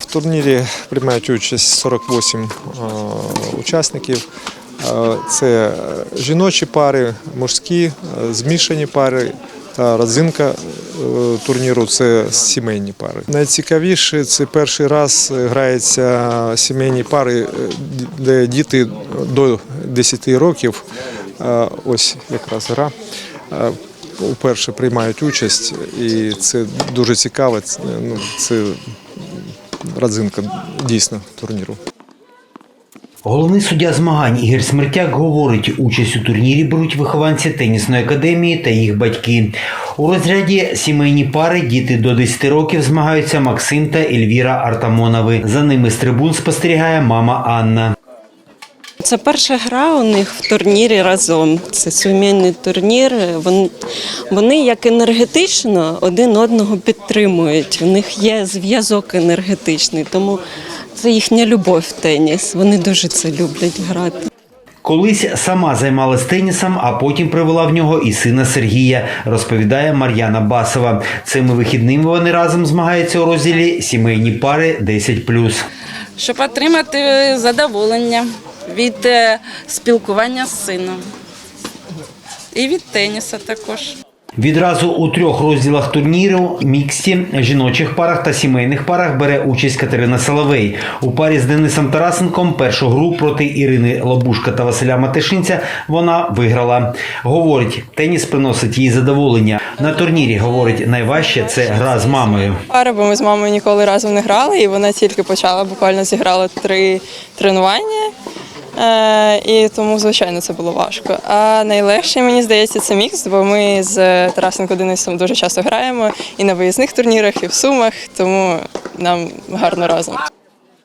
В турнірі приймають участь 48 е, учасників. Е, Це жіночі пари, мужські, е, змішані пари та родзинка е, турніру це сімейні пари. Найцікавіше це перший раз граються сімейні пари, е, де діти до 10 років. Е, Ось якраз гра. Е, Уперше приймають участь, і це дуже цікаво. Це, ну, це родзинка дійсно турніру. Головний суддя змагань Ігор Смертяк говорить, участь у турнірі беруть вихованці тенісної академії та їх батьки. У розряді сімейні пари діти до 10 років змагаються Максим та Ельвіра Артамонови. За ними з трибун спостерігає мама Анна. Це перша гра у них в турнірі разом. Це сімейний турнір. Вони, вони як енергетично один одного підтримують. У них є зв'язок енергетичний, тому це їхня любов в теніс. Вони дуже це люблять грати. Колись сама займалась тенісом, а потім привела в нього і сина Сергія, розповідає Мар'яна Басова. Цими вихідними вони разом змагаються у розділі сімейні пари 10+. щоб отримати задоволення від е, спілкування з сином. І від теніса також. Відразу у трьох розділах турніру міксті, жіночих парах та сімейних парах бере участь Катерина Соловей. У парі з Денисом Тарасенком першу гру проти Ірини Лобушка та Василя Матишинця вона виграла. Говорить, теніс приносить їй задоволення. На турнірі говорить, найважче це гра з мамою. Пара, бо ми з мамою ніколи разом не грали, і вона тільки почала, буквально зіграла три тренування. Е, і тому, звичайно, це було важко. А найлегше, мені здається, це мікс, бо ми з Тарасенко Денисом дуже часто граємо і на виїзних турнірах, і в Сумах, тому нам гарно разом.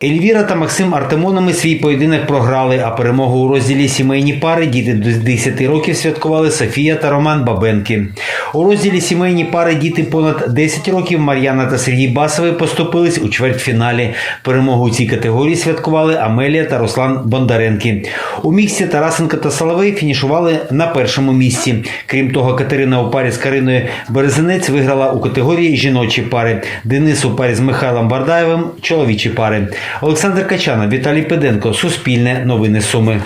Ельвіра та Максим Артемонами свій поєдинок програли, а перемогу у розділі сімейні пари діти до 10 років святкували Софія та Роман Бабенки. У розділі сімейні пари діти понад 10 років Мар'яна та Сергій Басові поступились у чвертьфіналі. Перемогу у цій категорії святкували Амелія та Руслан Бондаренки. У міксі Тарасенко та Соловей фінішували на першому місці. Крім того, Катерина у парі з Кариною Березинець виграла у категорії жіночі пари. Денис у парі з Михайлом Бардаєвим чоловічі пари. Олександр Качана, Віталій Педенко, Суспільне, Новини Суми.